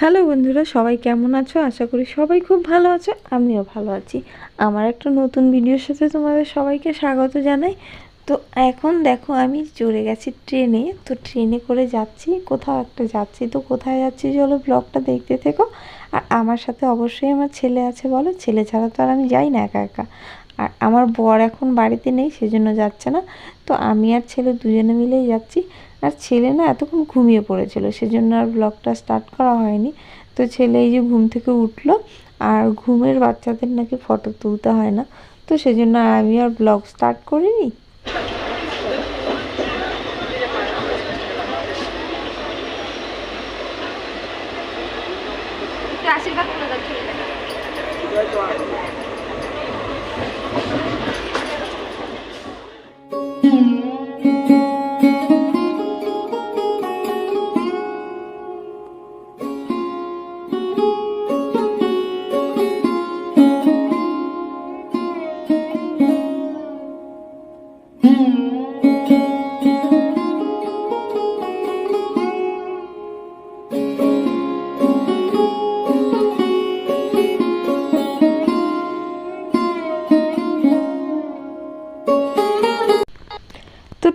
Hello বন্ধুরা, সবাই কেমন আছো? আশা করি সবাই খুব ভালো আছো, আমিও ভালো আছি। আমার একটা নতুন ভিডিওর সাথে তোমাদের সবাইকে স্বাগত জানাই। তো এখন দেখো, আমি চড়ে গেছি ট্রেনে। তো ট্রেনে করে যাচ্ছি, কোথাও একটা যাচ্ছি। তো কোথায় যাচ্ছি চলো ব্লগটা দেখতে থেকো। আর আমার সাথে অবশ্যই আমার ছেলে আছে, বলো? ছেলে ছাড়া তো আর আমি যাই না একা একা। আর আমার বর এখন বাড়িতে নেই, সেজন্য যাচ্ছে না। তো আমি আর ছেলে দুজনে মিলেই যাচ্ছি। আর ছেলে না এতক্ষণ ঘুমিয়ে পড়েছিল, সেজন্য আর ব্লগটা স্টার্ট করা হয়নি। তো ছেলে এই যে ঘুম থেকে উঠল, আর ঘুমের বাচ্চাদের নাকি ফটো তুলতে হয় না। তো সেজন্য আমি আর ব্লগ স্টার্ট করিনি। আশীর্বাদ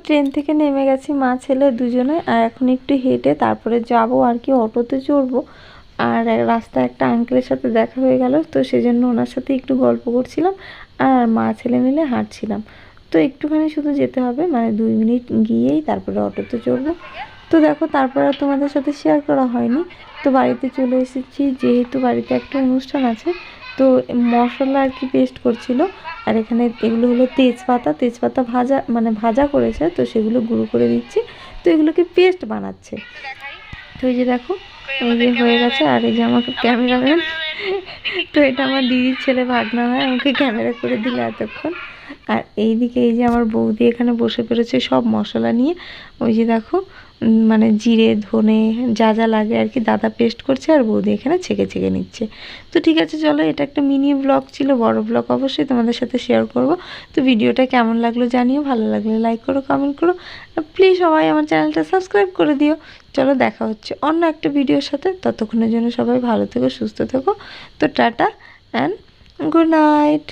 ট্রেন থেকে নেমে গেছি মা, ছেলে দুজনে, আর এখন একটু হেঁটে তারপরে যাব আর কি অটোতে চড়বো। আর রাস্তায় একটা আঙ্কেলের সাথে দেখা হয়ে গেল, তো সেজন্য ওনার সাথে একটু গল্প করছিলাম, আর মা, ছেলে মিলে হাঁটছিলাম। তো একটুখানি শুধু যেতে হবে মানে দুই মিনিট গিয়েই তারপরে অটোতে চড়বো। তো দেখো, তারপরে আর তোমাদের সাথে শেয়ার করা হয়নি। তো বাড়িতে চলে এসেছি, যেহেতু বাড়িতে একটা অনুষ্ঠান আছে, তো মশলা আর কি পেস্ট করছিল। আর এখানে এগুলো হলো তেজপাতা তেজপাতা ভাজা মানে ভাজা করেছে, তো সেগুলো গুঁড়ো করে দিচ্ছি। তো এগুলোকে পেস্ট বানাচ্ছে। তো এই যে দেখো, এই যে হয়ে গেছে, আর এই যে আমাকে ক্যামেরাম্যান তো এটা আমার দিদির ছেলে ভাগনা হয়, আমাকে ক্যামেরা করে দিলে এতক্ষণ। আর এইদিকে এই যে আমার বৌদি এখানে বসে পড়েছে সব মশলা নিয়ে। ওই যে দেখো মানে জিরে, ধনে, যা যা লাগে আর কি দাদা পেস্ট করছে আর বৌদি এখানে ছেঁকে ছেঁকে নিচ্ছে। তো ঠিক আছে, চলো এটা একটা মিনি ব্লগ ছিল, বড় ব্লগ অবশ্যই তোমাদের সাথে শেয়ার করব। তো ভিডিওটা কেমন লাগল জানিও, ভালো লাগলে লাইক করো কমেন্ট করো। প্লিজ সবাই আমার চ্যানেলটা সাবস্ক্রাইব করে দিও। চলো দেখা হচ্ছে অন্য একটা ভিডিওর সাথে। ততক্ষণের জন্য সবাই ভালো থেকো, সুস্থ থেকো। তো টাটা অ্যান্ড গুড নাইট